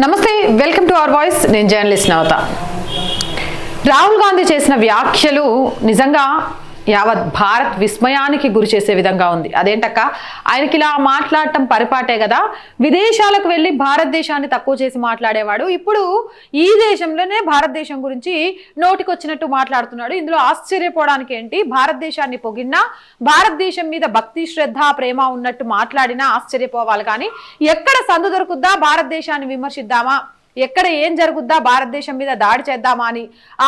నమస్తే welcome to our voice. నేను journalist Navata. Rahul Gandhi చేసిన వ్యాఖ్యలు నిజంగా యావత్ భారత్ విస్మయానికి గురి చేసే విధంగా ఉంది. అదేంటక్క? ఆయనకి ఇలా మాట్లాడటం పరిపాటే కదా? విదేశాలకు వెళ్ళి భారతదేశాన్ని తక్కువ చేసి మాట్లాడేవాడు. ఇప్పుడు ఈ దేశంలోనే భారతదేశం గురించి నోటికొచ్చినట్టు మాట్లాడుతున్నాడు. ఇందులో ఆశ్చర్యపోవడానికి ఏంటి? భారతదేశాన్ని పొగిడినా భారతదేశం మీద భక్తి శ్రద్ధ ప్రేమ ఉన్నట్టు మాట్లాడినా ఆశ్చర్యపోవాలి కానీ ఎక్కడ సందు దొరుకుద్దా? భారతదేశాన్ని విమర్శిద్దామా? ఎక్కడ ఏం జరుగుద్దా? భారతదేశం మీద దాడి చేద్దామా అని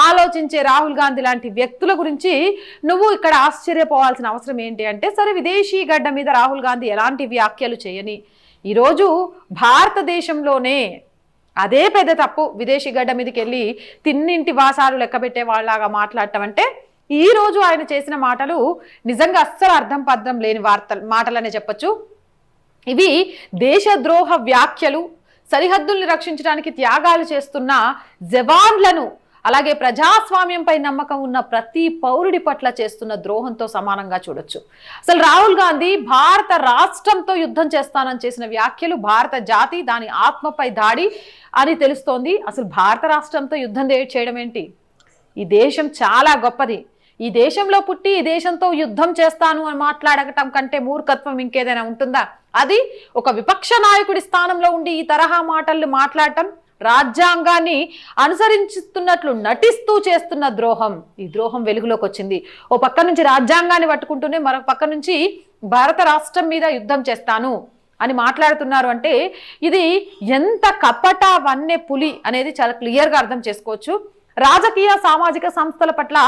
ఆలోచించే రాహుల్ గాంధీ లాంటి వ్యక్తుల గురించి నువ్వు ఇక్కడ ఆశ్చర్యపోవాల్సిన అవసరం ఏంటి అంటే సరే విదేశీ గడ్డ మీద రాహుల్ గాంధీ ఎలాంటి వ్యాఖ్యలు చేయని? ఈరోజు భారతదేశంలోనే అదే పెద్ద తప్పు. విదేశీ గడ్డ మీదకి వెళ్ళి తిన్నింటి వాసాలు లెక్క పెట్టే వాళ్ళలాగా మాట్లాడటం అంటే ఈరోజు ఆయన చేసిన మాటలు నిజంగా అస్సలు అర్థం పద్ధం లేని వార్తలు మాటలనే చెప్పొచ్చు. ఇవి దేశద్రోహ వ్యాఖ్యలు సరిహద్దుల్ని రక్షించడానికి త్యాగాలు చేస్తున్న జవాన్లను అలాగే ప్రజాస్వామ్యంపై నమ్మకం ఉన్న ప్రతి పౌరుడి పట్ల చేస్తున్న ద్రోహంతో సమానంగా చూడొచ్చు. అసలు రాహుల్ గాంధీ భారత రాష్ట్రంతో యుద్ధం చేస్తానని చేసిన వ్యాఖ్యలు భారత జాతి దాని ఆత్మపై దాడి అని తెలుస్తోంది. అసలు భారత రాష్ట్రంతో యుద్ధం చేయడం ఏంటి? ఈ దేశం చాలా గొప్పది. ఈ దేశంలో పుట్టి ఈ దేశంతో యుద్ధం చేస్తాను అని మాట్లాడటం కంటే మూర్ఖత్వం ఇంకేదైనా ఉంటుందా? అది ఒక విపక్ష నాయకుడి స్థానంలో ఉండి ఈ తరహా మాటలు మాట్లాడటం రాజ్యాంగాన్ని అనుసరించుతున్నట్లు నటిస్తూ చేస్తున్న ద్రోహం. ఈ ద్రోహం వెలుగులోకి వచ్చింది. ఓ పక్క నుంచి రాజ్యాంగాన్ని పట్టుకుంటూనే మరొక పక్క నుంచి భారత రాష్ట్రం మీద యుద్ధం చేస్తాను అని మాట్లాడుతున్నారు అంటే ఇది ఎంత కపట వన్నె పులి అనేది చాలా క్లియర్గా అర్థం చేసుకోవచ్చు. రాజకీయ సామాజిక సంస్థల పట్ల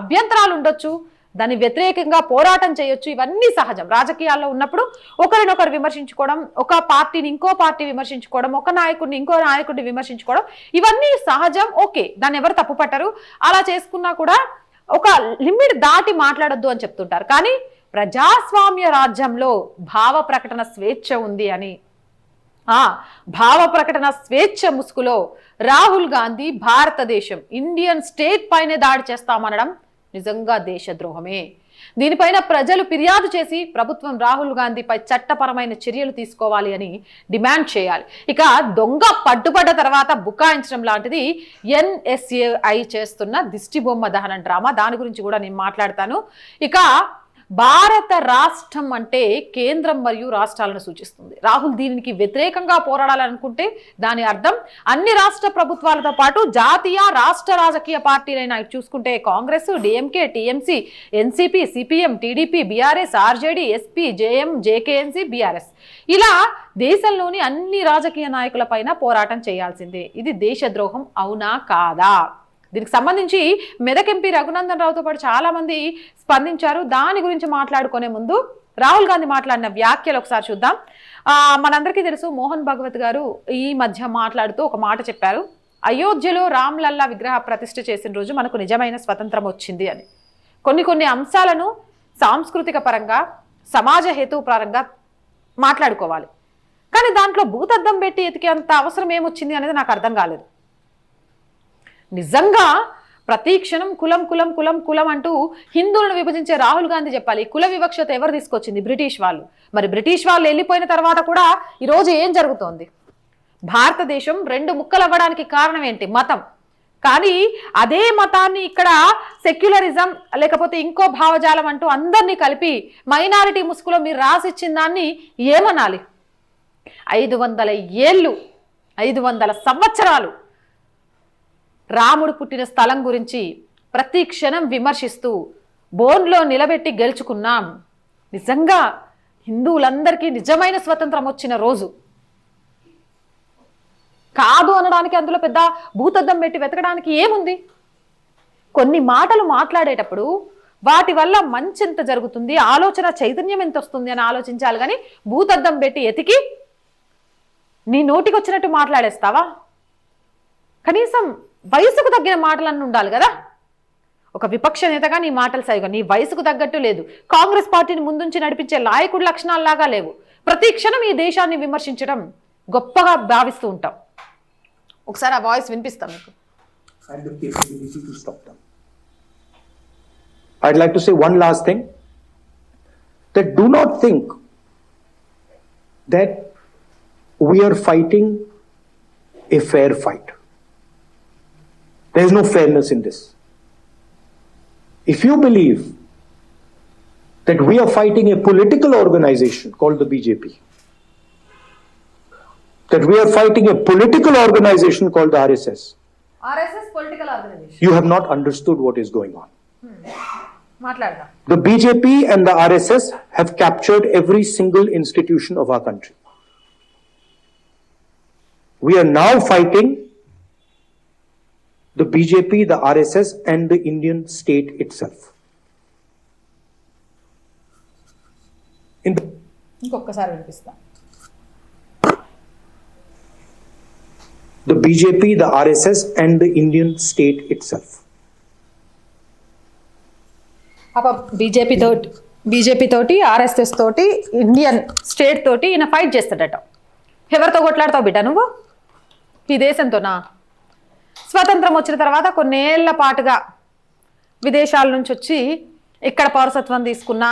అభ్యంతరాలు ఉండొచ్చు. దాని వ్యతిరేకంగా పోరాటం చేయొచ్చు. ఇవన్నీ సహజం. రాజకీయాల్లో ఉన్నప్పుడు ఒకరినొకరు విమర్శించుకోవడం ఒక పార్టీని ఇంకో పార్టీ విమర్శించుకోవడం ఒక నాయకుడిని ఇంకో నాయకుడిని విమర్శించుకోవడం ఇవన్నీ సహజం. ఓకే దాన్ని ఎవరు తప్పు పట్టరు. అలా చేసుకున్నా కూడా ఒక లిమిట్ దాటి మాట్లాడొద్దు అని చెప్తుంటారు. కానీ ప్రజాస్వామ్య రాజ్యంలో భావ ప్రకటన స్వేచ్ఛ ఉంది అని ఆ భావ ప్రకటన స్వేచ్ఛ ముసుగులో రాహుల్ గాంధీ భారతదేశం ఇండియన్ స్టేట్ పైనే దాడి చేస్తామనడం నిజంగా దేశద్రోహమే. దీనిపైన ప్రజలు ఫిర్యాదు చేసి ప్రభుత్వం రాహుల్ గాంధీపై చట్టపరమైన చర్యలు తీసుకోవాలి అని డిమాండ్ చేయాలి. ఇక దొంగ పట్టుబడ్డ తర్వాత బుకాయించడం లాంటిది ఎన్ఎస్ఏఐ చేస్తున్న దిష్టిబొమ్మ దహనం డ్రామా. దాని గురించి కూడా నేను మాట్లాడతాను. ఇక భారత రాష్ట్రం అంటే కేంద్రం మరియు రాష్ట్రాలను సూచిస్తుంది. రాహుల్ దీనికి వ్యతిరేకంగా పోరాడాలనుకుంటే దాని అర్థం అన్ని రాష్ట్ర ప్రభుత్వాలతో పాటు జాతీయ రాష్ట్ర రాజకీయ పార్టీలైన చూసుకుంటే Congress DMK TMC NCP CPM TDP BRS RJD SP JM JKNC BRS ఇలా దేశంలోని అన్ని రాజకీయ నాయకులపైన పోరాటం చేయాల్సిందే. ఇది దేశద్రోహం అవునా? కాదా? దీనికి సంబంధించి మెదక్ ఎంపీ రఘునందన్ రావుతో పాటు చాలా మంది స్పందించారు. దాని గురించి మాట్లాడుకునే ముందు రాహుల్ గాంధీ మాట్లాడిన వ్యాఖ్యలు ఒకసారి చూద్దాం. మనందరికీ తెలుసు మోహన్ భగవత్ గారు ఈ మధ్య మాట్లాడుతూ ఒక మాట చెప్పారు. అయోధ్యలో రామ్ లల్లా విగ్రహ ప్రతిష్ఠ చేసిన రోజు మనకు నిజమైన స్వతంత్రం వచ్చింది అని. కొన్ని కొన్ని అంశాలను సాంస్కృతిక పరంగా సమాజ హేతు పరంగా మాట్లాడుకోవాలి. కానీ దాంట్లో భూతద్దం పెట్టి ఎతికేంత అవసరం ఏమొచ్చింది అనేది నాకు అర్థం కాలేదు. నిజంగా ప్రతి క్షణం కులం కులం కులం కులం అంటూ హిందువులను విభజించే రాహుల్ గాంధీ చెప్పాలి. కుల వివక్షత ఎవరు తీసుకొచ్చింది? బ్రిటిష్ వాళ్ళు. మరి బ్రిటిష్ వాళ్ళు వెళ్ళిపోయిన తర్వాత కూడా ఈరోజు ఏం జరుగుతోంది? భారతదేశం రెండు ముక్కలు అవ్వడానికి కారణం ఏంటి? మతం. కానీ అదే మతాన్ని ఇక్కడ సెక్యులరిజం లేకపోతే ఇంకో భావజాలం అంటూ అందరినీ కలిపి మైనారిటీ ముసుగులో మీరు రాసిచ్చిన దాన్ని ఏమనాలి? ఐదు వందల ఏళ్ళు ఐదు వందల సంవత్సరాలు రాముడు పుట్టిన స్థలం గురించి ప్రతి క్షణం విమర్శిస్తూ బోన్లో నిలబెట్టి గెలుచుకున్నాం. నిజంగా హిందువులందరికీ నిజమైన స్వతంత్రం వచ్చిన రోజు. కాదు అనడానికి అందులో పెద్ద భూతద్దం పెట్టి వెతకడానికి ఏముంది? కొన్ని మాటలు మాట్లాడేటప్పుడు వాటి వల్ల మంచి ఎంత జరుగుతుంది ఆలోచన చైతన్యం ఎంత వస్తుంది అని ఆలోచించాలి కానీ భూతద్దం పెట్టి ఎతికి నీ నోటికి వచ్చినట్టు మాట్లాడేస్తావా? కనీసం వయసుకు తగ్గిన మాటలన్నీ ఉండాలి కదా? ఒక విపక్ష నేతగా నీ మాటలు సరిగా నీ వయసుకు తగ్గట్టు లేదు. కాంగ్రెస్ పార్టీని ముందుంచి నడిపించే లాయకుడు లక్షణాల్లాగా లేవు. ప్రతి క్షణం ఈ దేశాన్ని విమర్శించడం గొప్పగా భావిస్తూ ఉంటాం. ఒకసారి ఆ వాయిస్ వినిపిస్తాం మీకు. I'd like to say one last thing. That do not think that we are fighting a fair fight. There is no fairness in this. If you believe that we are fighting a political organization called the BJP, that we are fighting a political organization called the RSS. RSS political organization. You have not understood what is going on. Hmm. The BJP and the RSS have captured every single institution of our country. We are now fighting the BJP, the RSS, and the Indian state itself. In the, ఇంకొకసారి వినిపిస్తా the BJP, the RSS, and the Indian state itself. BJP తోటి BJP తోటి RSS తోటి Indian state తోటి ఈయన fight చేస్తాడట ఎవరితో కొట్లాడతావు బిడ్డ నువ్వు ఈ దేశంతోనా స్వతంత్రం వచ్చిన తర్వాత కొన్నేళ్ళ పాటుగా విదేశాల నుంచి వచ్చి ఇక్కడ పౌరసత్వం తీసుకున్న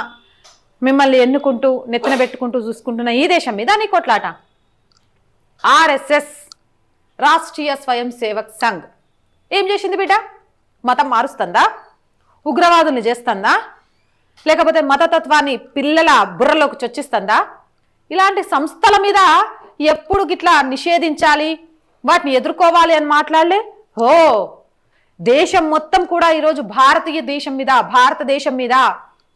మిమ్మల్ని ఎన్నుకుంటూ నెత్తిన పెట్టుకుంటూ చూసుకుంటున్న ఈ దేశం మీద నీ కొట్లాట. ఆర్ఎస్ఎస్ రాష్ట్రీయ స్వయం సేవక్ సంఘ్. ఏం చేసింది బిడ్డ? మతం మారుస్తుందా? ఉగ్రవాదుల్ని చేస్తుందా? లేకపోతే మతతత్వాన్ని పిల్లల బుర్రలోకి చొచ్చిస్తుందా? ఇలాంటి సంస్థల మీద ఎప్పుడు గిట్లా నిషేధించాలి? వాటిని ఎదుర్కోవాలి అని మాట్లాడలే? ఓ దేశం మొత్తం కూడా ఈరోజు భారతీయ దేశం మీద భారతదేశం మీద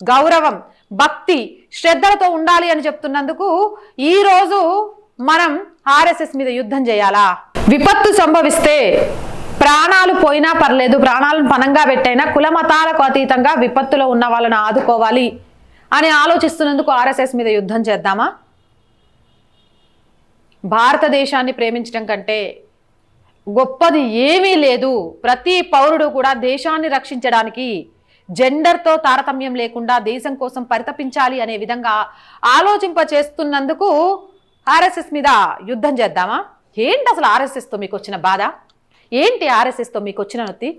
గౌరవం భక్తి శ్రద్ధలతో ఉండాలి అని చెప్తున్నందుకు ఈరోజు మనం ఆర్ఎస్ఎస్ మీద యుద్ధం చేయాలా? విపత్తు సంభవిస్తే ప్రాణాలు పోయినా పర్లేదు ప్రాణాలను పనంగా పెట్టైనా కుల మతాలకు అతీతంగా విపత్తులో ఉన్న వాళ్ళని ఆదుకోవాలి అని ఆలోచిస్తున్నందుకు ఆర్ఎస్ఎస్ మీద యుద్ధం చేద్దామా? భారతదేశాన్ని ప్రేమించడం కంటే గొప్పది ఏమీ లేదు. ప్రతి పౌరుడు కూడా దేశాన్ని రక్షించడానికి జెండర్తో తారతమ్యం లేకుండా దేశం కోసం పరితపించాలి అనే విధంగా ఆలోచింప చేస్తున్నందుకు ఆర్ఎస్ఎస్ మీద యుద్ధం చేద్దామా? ఏంటి అసలు ఆర్ఎస్ఎస్తో మీకు వచ్చిన బాధ? ఏంటి ఆర్ఎస్ఎస్తో మీకు వచ్చిన నొత్తి?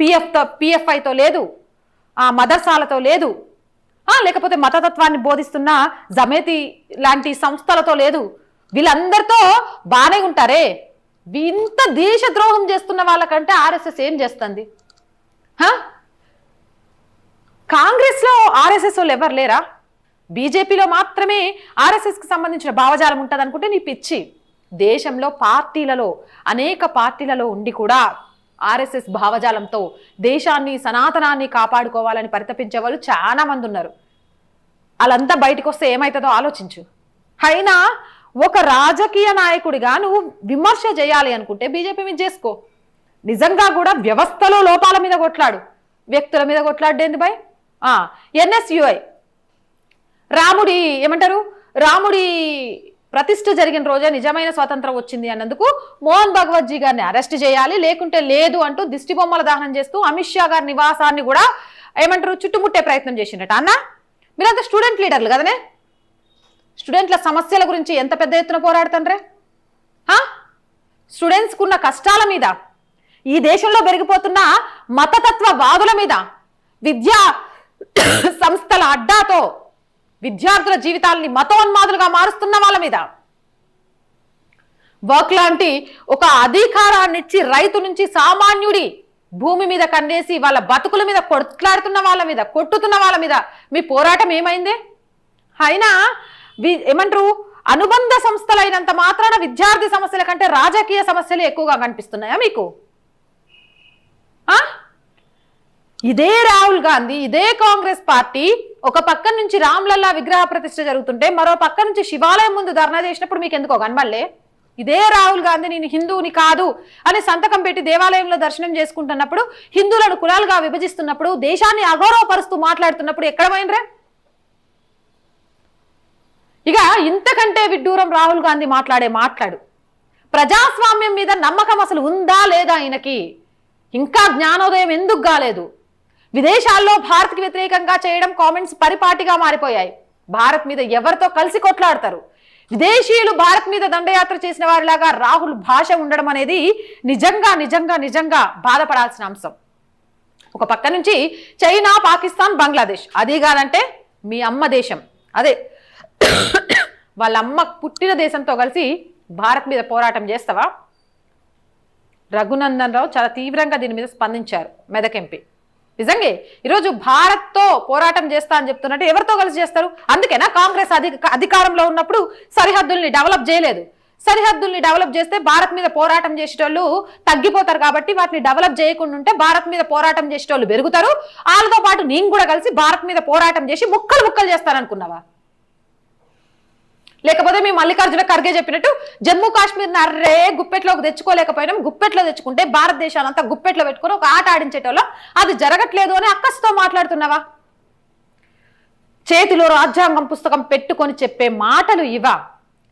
పిఎఫ్తో పిఎఫ్ఐతో లేదు. ఆ మదర్సాలతో లేదు. లేకపోతే మతతత్వాన్ని బోధిస్తున్న జమేతి లాంటి సంస్థలతో లేదు. వీళ్ళందరితో బాగానే ఉంటారే. ఇంత దేశ ద్రోహం చేస్తున్న వాళ్ళకంటే ఆర్ఎస్ఎస్ ఏం చేస్తుంది? కాంగ్రెస్లో ఆర్ఎస్ఎస్ వాళ్ళు ఎవరు లేరా? బీజేపీలో మాత్రమే ఆర్ఎస్ఎస్కి సంబంధించిన భావజాలం ఉంటుంది అనుకుంటే నీ పిచ్చి. దేశంలో పార్టీలలో అనేక పార్టీలలో ఉండి కూడా ఆర్ఎస్ఎస్ భావజాలంతో దేశాన్ని సనాతనాన్ని కాపాడుకోవాలని పరితపించే వాళ్ళు చాలా మంది ఉన్నారు. వాళ్ళంతా బయటకు వస్తే ఏమవుతుందో ఆలోచించు. అయినా ఒక రాజకీయ నాయకుడిగా నువ్వు విమర్శ చేయాలి అనుకుంటే బీజేపీ మీద చేసుకో. నిజంగా కూడా వ్యవస్థలో లోపాల మీద కొట్లాడు. వ్యక్తుల మీద కొట్లాడేంది బాయ్ ఎన్ఎస్యుఐ. రాముడి ఏమంటారు? రాముడి ప్రతిష్ట జరిగిన రోజే నిజమైన స్వాతంత్రం వచ్చింది అన్నందుకు మోహన్ భగవత్జీ గారిని అరెస్ట్ చేయాలి లేకుంటే లేదు అంటూ దిష్టి బొమ్మల దహనం చేస్తూ అమిత్ షా గారి నివాసాన్ని కూడా ఏమంటారు? చుట్టుముట్టే ప్రయత్నం చేసిండట. అన్న మీరంతా స్టూడెంట్ లీడర్లు కదనే? స్టూడెంట్ల సమస్యల గురించి ఎంత పెద్ద ఎత్తున పోరాడుతండ్రే స్టూడెంట్స్కు ఉన్న కష్టాల మీద ఈ దేశంలో పెరిగిపోతున్న మతతత్వ వాదుల మీద విద్యా సంస్థల అడ్డాతో విద్యార్థుల జీవితాలని మతోన్మాదులుగా మారుస్తున్న వాళ్ళ మీద. వర్క్ లాంటి ఒక అధికారాన్ని ఇచ్చి రైతు నుంచి సామాన్యుడి భూమి మీద కన్నేసి వాళ్ళ బతుకుల మీద కొట్లాడుతున్న వాళ్ళ మీద కొట్టుతున్న వాళ్ళ మీద మీ పోరాటం ఏమైంది? అయినా ఏమంటారు? అనుబంధ సంస్థలైనంత మాత్రాన విద్యార్థి సమస్యల కంటే రాజకీయ సమస్యలు ఎక్కువగా కనిపిస్తున్నాయా మీకు? ఆ? ఇదే రాహుల్ గాంధీ ఇదే కాంగ్రెస్ పార్టీ ఒక పక్క నుంచి రామ్లల్లా విగ్రహ ప్రతిష్ట జరుగుతుంటే మరో పక్క నుంచి శివాలయం ముందు ధర్నా చేసినప్పుడు మీకు ఎందుకో కనబడలే? ఇదే రాహుల్ గాంధీ నేను హిందువుని కాదు అని సంతకం పెట్టి దేవాలయంలో దర్శనం చేసుకుంటున్నప్పుడు హిందువులను కులాలుగా విభజిస్తున్నప్పుడు దేశాన్ని అగౌరవపరుస్తూ మాట్లాడుతున్నప్పుడు ఎక్కడ పోయినరే? ఇక ఇంతకంటే విడ్డూరం రాహుల్ గాంధీ మాట్లాడే మాట్లాడు. ప్రజాస్వామ్యం మీద నమ్మకం అసలు ఉందా లేదా ఆయనకి ఇంకా జ్ఞానోదయం ఎందుకు కాలేదు? విదేశాల్లో భారత్కి వ్యతిరేకంగా చేయడం కామెంట్స్ పరిపాటిగా మారిపోయాయి. భారత్ మీద ఎవరితో కలిసి కొట్లాడతారు? విదేశీయులు భారత్ మీద దండయాత్ర చేసిన వారిలాగా రాహుల్ భాష ఉండడం అనేది నిజంగా నిజంగా నిజంగా బాధపడాల్సిన అంశం. ఒక పక్క నుంచి చైనా పాకిస్తాన్ బంగ్లాదేశ్. అది కాదంటే మీ అమ్మ దేశం. అదే వాళ్ళ అమ్మ పుట్టిన దేశంతో కలిసి భారత్ మీద పోరాటం చేస్తావా? రఘునందన్ రావు చాలా తీవ్రంగా దీని మీద స్పందించారు మెదక్ ఎంపీ. నిజంగా ఈరోజు భారత్తో పోరాటం చేస్తా అని చెప్తున్నట్టు ఎవరితో కలిసి చేస్తారు? అందుకేనా కాంగ్రెస్ అధిక అధికారంలో ఉన్నప్పుడు సరిహద్దుల్ని డెవలప్ చేయలేదు. సరిహద్దుల్ని డెవలప్ చేస్తే భారత్ మీద పోరాటం చేసేటోళ్ళు తగ్గిపోతారు కాబట్టి వాటిని డెవలప్ చేయకుండా ఉంటే భారత్ మీద పోరాటం చేసేటోళ్ళు పెరుగుతారు. వాళ్ళతో పాటు నేను కూడా కలిసి భారత్ మీద పోరాటం చేసి ముక్కలు ముక్కలు చేస్తాననుకున్నావా లేకపోతే మీ మల్లికార్జున ఖర్గే చెప్పినట్టు జమ్మూ కాశ్మీర్ అర్రే గుప్పెట్లోకి తెచ్చుకోలేకపోయినాం. గుప్పెట్లో తెచ్చుకుంటే భారతదేశాన్ని అంతా గుప్పెట్లో పెట్టుకుని ఒక ఆట ఆడించేటోళ్ళం. అది జరగట్లేదు అని అక్కస్తో మాట్లాడుతున్నావా? చేతిలో రాజ్యాంగం పుస్తకం పెట్టుకొని చెప్పే మాటలు ఇవా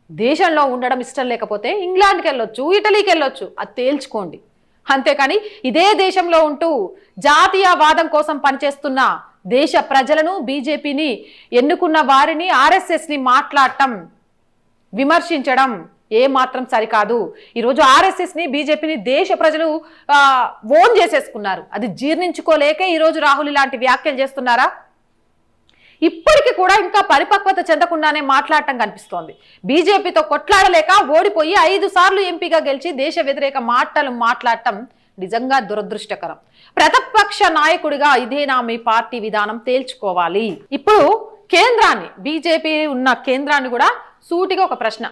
దేశంలో ఉండడం ఇష్టం లేకపోతే ఇంగ్లాండ్కి వెళ్ళొచ్చు ఇటలీకి వెళ్ళొచ్చు. అది తేల్చుకోండి. అంతేకాని ఇదే దేశంలో ఉంటూ జాతీయవాదం కోసం పనిచేస్తున్న దేశ ప్రజలను బీజేపీని ఎన్నుకున్న వారిని ఆర్ఎస్ఎస్ని మాట్లాడటం. విమర్శించడం ఏ మాత్రం సరికాదు. ఈరోజు ఆర్ఎస్ఎస్ని బీజేపీని దేశ ప్రజలు ఓన్ చేసేసుకున్నారు. అది జీర్ణించుకోలేకే ఈరోజు రాహుల్ ఇలాంటి వ్యాఖ్యలు చేస్తున్నారా? ఇప్పటికీ కూడా ఇంకా పరిపక్వత చెందకుండానే మాట్లాడటం కనిపిస్తోంది. బీజేపీతో కొట్లాడలేక ఓడిపోయి ఐదు సార్లు ఎంపీగా గెలిచి దేశ వ్యతిరేక మాటలు మాట్లాడటం నిజంగా దురదృష్టకరం. ప్రతిపక్ష నాయకుడిగా ఇదేనా మీ పార్టీ విధానం తేల్చుకోవాలి. ఇప్పుడు కేంద్రాన్ని బీజేపీ ఉన్న కేంద్రాన్ని కూడా సూటిగా ఒక ప్రశ్న.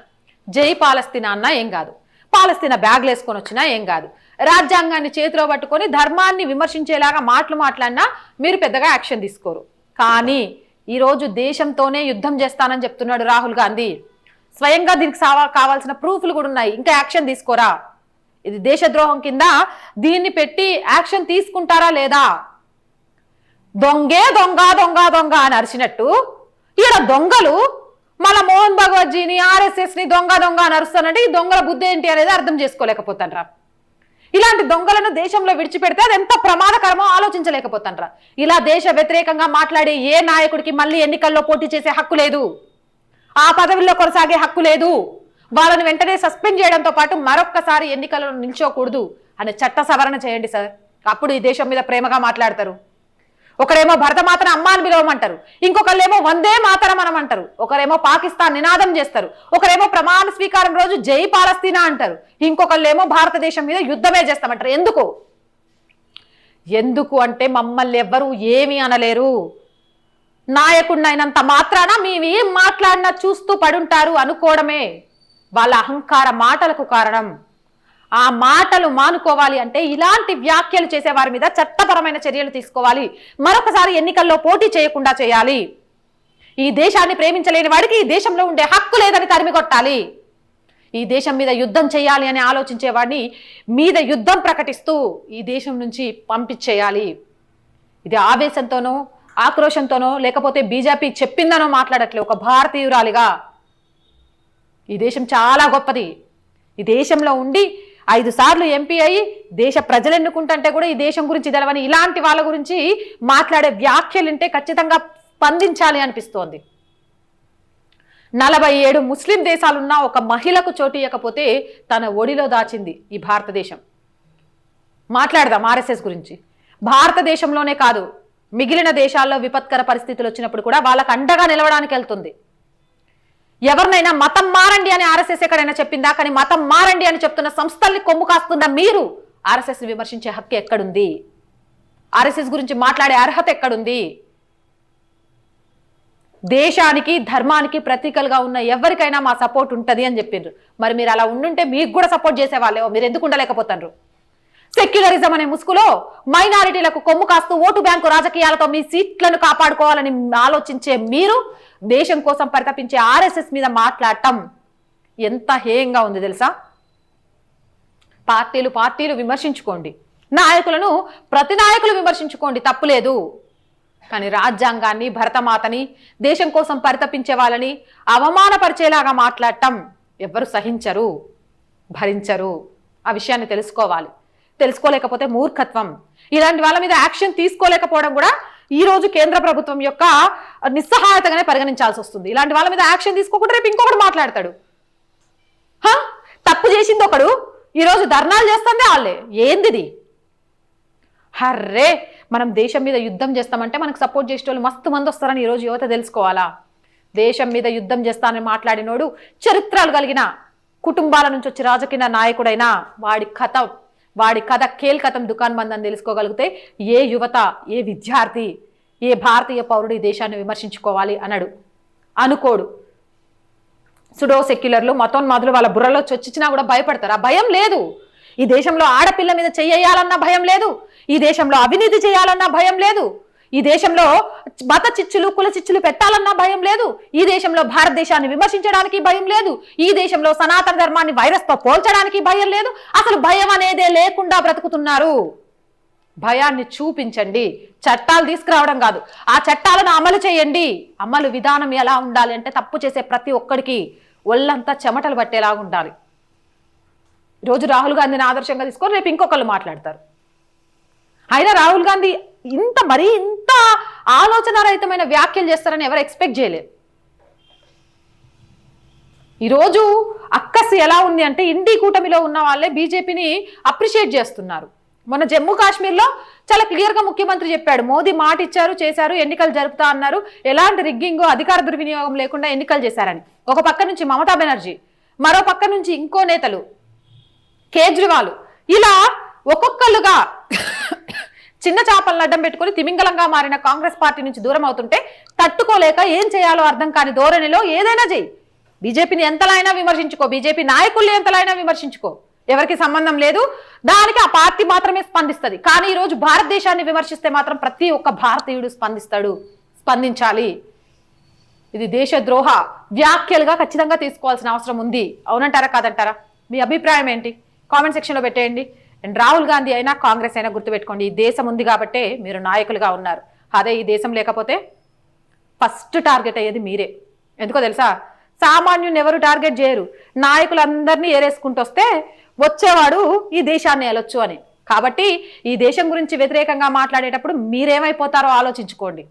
జై పాలస్తీనా అన్నా ఏం కాదు. పాలస్తీనా బ్యాగ్లు వేసుకొని వచ్చినా ఏం కాదు. రాజ్యాంగాన్ని చేతిలో పట్టుకొని ధర్మాన్ని విమర్శించేలాగా మాటలు మాట్లాడినా మీరు పెద్దగా యాక్షన్ తీసుకోరు. కానీ ఈరోజు దేశంతోనే యుద్ధం చేస్తానని చెప్తున్నాడు రాహుల్ గాంధీ. స్వయంగా దీనికి సావా కావాల్సిన ప్రూఫ్లు కూడా ఉన్నాయి. ఇంకా యాక్షన్ తీసుకోరా? ఇది దేశద్రోహం కింద దీన్ని పెట్టి యాక్షన్ తీసుకుంటారా లేదా? దొంగే దొంగ దొంగ దొంగ అని అరిచినట్టు ఈడ దొంగలు మళ్ళా మోహన్ భగవత్జీని ఆర్ఎస్ఎస్ని దొంగ దొంగ అని అరుస్తానంటే ఈ దొంగల బుద్ధి ఏంటి అనేది అర్థం చేసుకోలేకపోతానరా. ఇలాంటి దొంగలను దేశంలో విడిచిపెడితే అది ఎంత ప్రమాదకరమో ఆలోచించలేకపోతానరా. ఇలా దేశ వ్యతిరేకంగా మాట్లాడే ఏ నాయకుడికి మళ్ళీ ఎన్నికల్లో పోటీ చేసే హక్కు లేదు. ఆ పదవిలో కొనసాగే హక్కు లేదు. వాళ్ళని వెంటనే సస్పెండ్ చేయడంతో పాటు మరొక్కసారి ఎన్నికల్లో నిల్చోకూడదు అనే చట్ట సవరణ చేయండి సార్. అప్పుడు ఈ దేశం మీద ప్రేమగా మాట్లాడతారు. ఒకరేమో భరతమాతను అమ్మ అని పిలవమంటారు. ఇంకొకళ్ళేమో వందే మాతరం అనమంటారు ఒకరేమో పాకిస్తాన్ నినాదం చేస్తారు. ఒకరేమో ప్రమాణ స్వీకారం రోజు జై పాలస్తీనా అంటారు. ఇంకొకళ్ళేమో భారతదేశం మీద యుద్ధమే చేస్తామంటారు. ఎందుకు? ఎందుకు అంటే మమ్మల్ని ఎవ్వరూ ఏమీ అనలేరు. నాయకుడినైనంత మాత్రాన మేమేం మాట్లాడినా చూస్తూ పడుంటారు అనుకోవడమే. వాళ్ళ అహంకార మాటలకు కారణం. ఆ మాటలు మానుకోవాలి అంటే ఇలాంటి వ్యాఖ్యలు చేసే వారి మీద చట్టపరమైన చర్యలు తీసుకోవాలి. మరొకసారి ఎన్నికల్లో పోటీ చేయకుండా చేయాలి. ఈ దేశాన్ని ప్రేమించలేని వాడికి ఈ దేశంలో ఉండే హక్కు లేదని తరిమి కొట్టాలి. ఈ దేశం మీద యుద్ధం చేయాలి అని ఆలోచించేవాడిని మీద యుద్ధం ప్రకటిస్తూ ఈ దేశం నుంచి పంపించేయాలి. ఇది ఆవేశంతోనో ఆక్రోషంతోనో లేకపోతే బీజేపీ చెప్పిందనో మాట్లాడట్లే ఒక భారతీయురాలిగా. ఈ దేశం చాలా గొప్పది. ఈ దేశంలో ఉండి ఐదు సార్లు ఎంపీ అయ్యి దేశ ప్రజలు ఎన్నుకుంటుంటే కూడా ఈ దేశం గురించి తెలవని ఇలాంటి వాళ్ళ గురించి మాట్లాడే వ్యాఖ్యలు ఉంటే ఖచ్చితంగా స్పందించాలి అనిపిస్తోంది. నలభై ఏడు ముస్లిం దేశాలున్న ఒక మహిళకు చోటు ఇవ్వకపోతే తన ఒడిలో దాచింది ఈ భారతదేశం. మాట్లాడదాం ఆర్ఎస్ఎస్ గురించి. భారతదేశంలోనే కాదు మిగిలిన దేశాల్లో విపత్కర పరిస్థితులు వచ్చినప్పుడు కూడా వాళ్ళకు అండగా నిలవడానికి వెళ్తుంది ఎవరినైనా మతం మారండి అని ఆర్ఎస్ఎస్ ఎక్కడైనా చెప్పిందా? కానీ మతం మారండి అని చెప్తున్న సంస్థల్ని కొమ్ము కాస్తున్న మీరు ఆర్ఎస్ఎస్ విమర్శించే హక్కు ఎక్కడుంది? ఆర్ఎస్ఎస్ గురించి మాట్లాడే అర్హత ఎక్కడుంది? దేశానికి ధర్మానికి ప్రతీకలుగా ఉన్న ఎవరికైనా మా సపోర్ట్ ఉంటుంది అని చెప్పిండ్రు. మరి మీరు అలా ఉండుంటే మీకు కూడా సపోర్ట్ చేసేవాళ్ళే మీరు ఎందుకు ఉండలేకపోతారు సెక్యులరిజం అనే ముసుగులో మైనారిటీలకు కొమ్ము కాస్తూ ఓటు బ్యాంకు రాజకీయాలతో మీ సీట్లను కాపాడుకోవాలని ఆలోచించే మీరు దేశం కోసం పరితపించే ఆర్ఎస్ఎస్ మీద మాట్లాడటం ఎంత హేయంగా ఉంది తెలుసా? పార్టీలు పార్టీలు విమర్శించుకోండి. నాయకులను ప్రతి నాయకులు విమర్శించుకోండి తప్పులేదు. కానీ రాజ్యాంగాన్ని భరతమాతని దేశం కోసం పరితపించే వాళ్ళని అవమానపరిచేలాగా మాట్లాడటం ఎవ్వరు సహించరు భరించరు. ఆ విషయాన్ని తెలుసుకోవాలి. తెలుసుకోలేకపోతే మూర్ఖత్వం. ఇలాంటి వాళ్ళ మీద యాక్షన్ తీసుకోలేకపోవడం కూడా ఈ రోజు కేంద్ర ప్రభుత్వం యొక్క నిస్సహాయతగానే పరిగణించాల్సి వస్తుంది. ఇలాంటి వాళ్ళ మీద యాక్షన్ తీసుకోకుండా రేపు ఇంకొకటి మాట్లాడతాడు. హ? తప్పు చేసింది ఒకడు ఈరోజు ధర్నాలు చేస్తుంది వాళ్ళే. ఏందిది? హర్రే! మనం దేశం మీద యుద్ధం చేస్తామంటే మనకు సపోర్ట్ చేసే వాళ్ళు మస్తు మంది వస్తారని ఈరోజు యువత తెలుసుకోవాలా? దేశం మీద యుద్ధం చేస్తానని మాట్లాడినోడు చరిత్రలు కలిగిన కుటుంబాల నుంచి వచ్చి రాజకీయ నాయకుడైనా వాడి కథ వాడి కథ కేల్కతం దుకాన్ బంద్ అని తెలుసుకోగలిగితే ఏ యువత ఏ విద్యార్థి ఏ భారతీయ పౌరుడు ఈ దేశాన్ని విమర్శించుకోవాలి అనడు అనుకోడు. సుడో సెక్యులర్లు మతోన్మాదులు వాళ్ళ బుర్రలో చొచ్చిచ్చినా కూడా భయపడతారు. ఆ భయం లేదు. ఈ దేశంలో ఆడపిల్ల మీద చెయ్యాలన్న భయం లేదు. ఈ దేశంలో అవినీతి చేయాలన్న భయం లేదు. ఈ దేశంలో మత చిచ్చులు కుల చిచ్చులు పెట్టాలన్నా భయం లేదు. ఈ దేశంలో భారతదేశాన్ని విమర్శించడానికి భయం లేదు. ఈ దేశంలో సనాతన ధర్మాన్ని వైరస్తో పోల్చడానికి భయం లేదు. అసలు భయం అనేదే లేకుండా బ్రతుకుతున్నారు. భయాన్ని చూపించండి. చట్టాలు తీసుకురావడం కాదు. ఆ చట్టాలను అమలు చేయండి. అమలు విధానం ఎలా ఉండాలి అంటే తప్పు చేసే ప్రతి ఒక్కడికి ఒళ్ళంతా చెమటలు పట్టేలాగా ఉండాలి. ఈరోజు రాహుల్ గాంధీని ఆదర్శంగా తీసుకొని రేపు ఇంకొకళ్ళు మాట్లాడతారు. అయినా రాహుల్ గాంధీ ఇంత మరీ ఇంత ఆలోచనారహితమైన వ్యాఖ్యలు చేస్తారని ఎవరు ఎక్స్పెక్ట్ చేయలేదు. ఈరోజు అక్కస్ ఎలా ఉంది అంటే ఇండి కూటమిలో ఉన్న వాళ్ళే బీజేపీని అప్రిషియేట్ చేస్తున్నారు. మొన్న జమ్మూ కాశ్మీర్లో చాలా క్లియర్గా ముఖ్యమంత్రి చెప్పాడు మోదీ మాట ఇచ్చారు చేశారు ఎన్నికలు జరుపుతా అన్నారు. ఎలాంటి రిగ్గింగ్ అధికార దుర్వినియోగం లేకుండా ఎన్నికలు చేశారని. ఒక పక్క నుంచి మమతా బెనర్జీ మరో పక్క నుంచి ఇంకో నేతలు కేజ్రీవాల్. ఇలా ఒక్కొక్కరుగా చిన్న చేపలను అడ్డం పెట్టుకుని తిమింగలంగా మారిన కాంగ్రెస్ పార్టీ నుంచి దూరం అవుతుంటే తట్టుకోలేక ఏం చేయాలో అర్థం కాని ధోరణిలో ఏదైనా చేయి బీజేపీని ఎంతలైనా విమర్శించుకో బీజేపీ నాయకుల్ని ఎంతలైనా విమర్శించుకో. ఎవరికి సంబంధం లేదు. దానికి ఆ పార్టీ మాత్రమే స్పందిస్తుంది. కానీ ఈరోజు భారతదేశాన్ని విమర్శిస్తే మాత్రం ప్రతి ఒక్క భారతీయుడు స్పందిస్తాడు. స్పందించాలి. ఇది దేశద్రోహ వ్యాఖ్యలుగా ఖచ్చితంగా తీసుకోవాల్సిన అవసరం ఉంది. అవునంటారా కాదంటారా? మీ అభిప్రాయం ఏంటి? కామెంట్ సెక్షన్లో పెట్టేయండి. అండ్ రాహుల్ గాంధీ అయినా కాంగ్రెస్ అయినా గుర్తుపెట్టుకోండి ఈ దేశం ఉంది కాబట్టే మీరు నాయకులుగా ఉన్నారు. అదే ఈ దేశం లేకపోతే ఫస్ట్ టార్గెట్ అయ్యేది మీరే. ఎందుకో తెలుసా? సామాన్యుని ఎవరు టార్గెట్ చేయరు? నాయకులందరినీ ఏరేసుకుంటూ వస్తే వచ్చేవాడు ఈ దేశాన్ని వెళ్ళొచ్చు అని. కాబట్టి ఈ దేశం గురించి వ్యతిరేకంగా మాట్లాడేటప్పుడు మీరేమైపోతారో ఆలోచించుకోండి.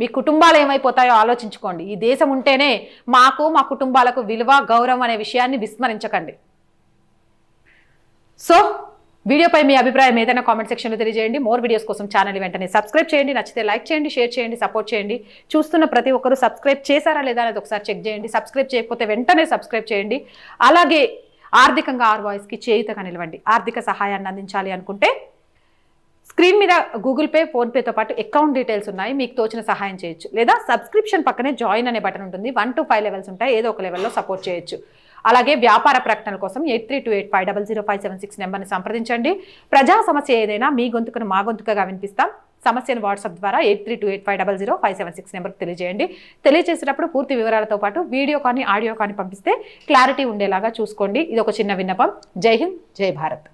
మీ కుటుంబాలు ఏమైపోతాయో ఆలోచించుకోండి. ఈ దేశం ఉంటేనే మాకు మా కుటుంబాలకు విలువ గౌరవం అనే విషయాన్ని విస్మరించకండి. సో వీడియోపై మీ అభిప్రాయం ఏదైనా కామెంట్ సెక్షన్లో తెలియజేయండి. మోర్ వీడియోస్ కోసం ఛానల్ వెంటనే సబ్స్క్రైబ్ చేయండి. నచ్చితే లైక్ చేయండి షేర్ చేయండి సపోర్ట్ చేయండి. చూస్తున్న ప్రతి ఒక్కరూ సబ్స్క్రైబ్ చేశారా లేదా అనేది ఒకసారి చెక్ చేయండి. సబ్స్క్రైబ్ చేయకపోతే వెంటనే సబ్స్క్రైబ్ చేయండి. అలాగే ఆర్థికంగా ఆర్ వాయిస్కి చేయుతగా నిలవండి. ఆర్థిక సహాయాన్ని అందించాలి అనుకుంటే స్క్రీన్ మీద గూగుల్ పే ఫోన్పేతో పాటు అకౌంట్ డీటెయిల్స్ ఉన్నాయి. మీకు తోచిన సహాయం చేయొచ్చు. లేదా సబ్స్క్రిప్షన్ పక్కనే జాయిన్ అనే బటన్ ఉంటుంది. వన్ టు ఫైవ్ లెవెల్స్ ఉంటాయి. ఏదో ఒక లెవెల్లో సపోర్ట్ చేయొచ్చు. అలాగే వ్యాపార ప్రకటనల కోసం eight three two eight five double zero five seven six నెంబర్ని సంప్రదించండి. ప్రజా సమస్య ఏదైనా మీ గొంతుకును మా గొంతుకగా వినిపిస్తాం. సమస్యను వాట్సాప్ ద్వారా eight three two eight five double zero five seven six నెంబర్కి తెలియజేయండి. తెలియజేసేటప్పుడు పూర్తి వివరాలతో పాటు వీడియో కానీ ఆడియో కానీ పంపిస్తే క్లారిటీ ఉండేలాగా చూసుకోండి. ఇది ఒక చిన్న విన్నపం. జై హింద్ జై భారత్.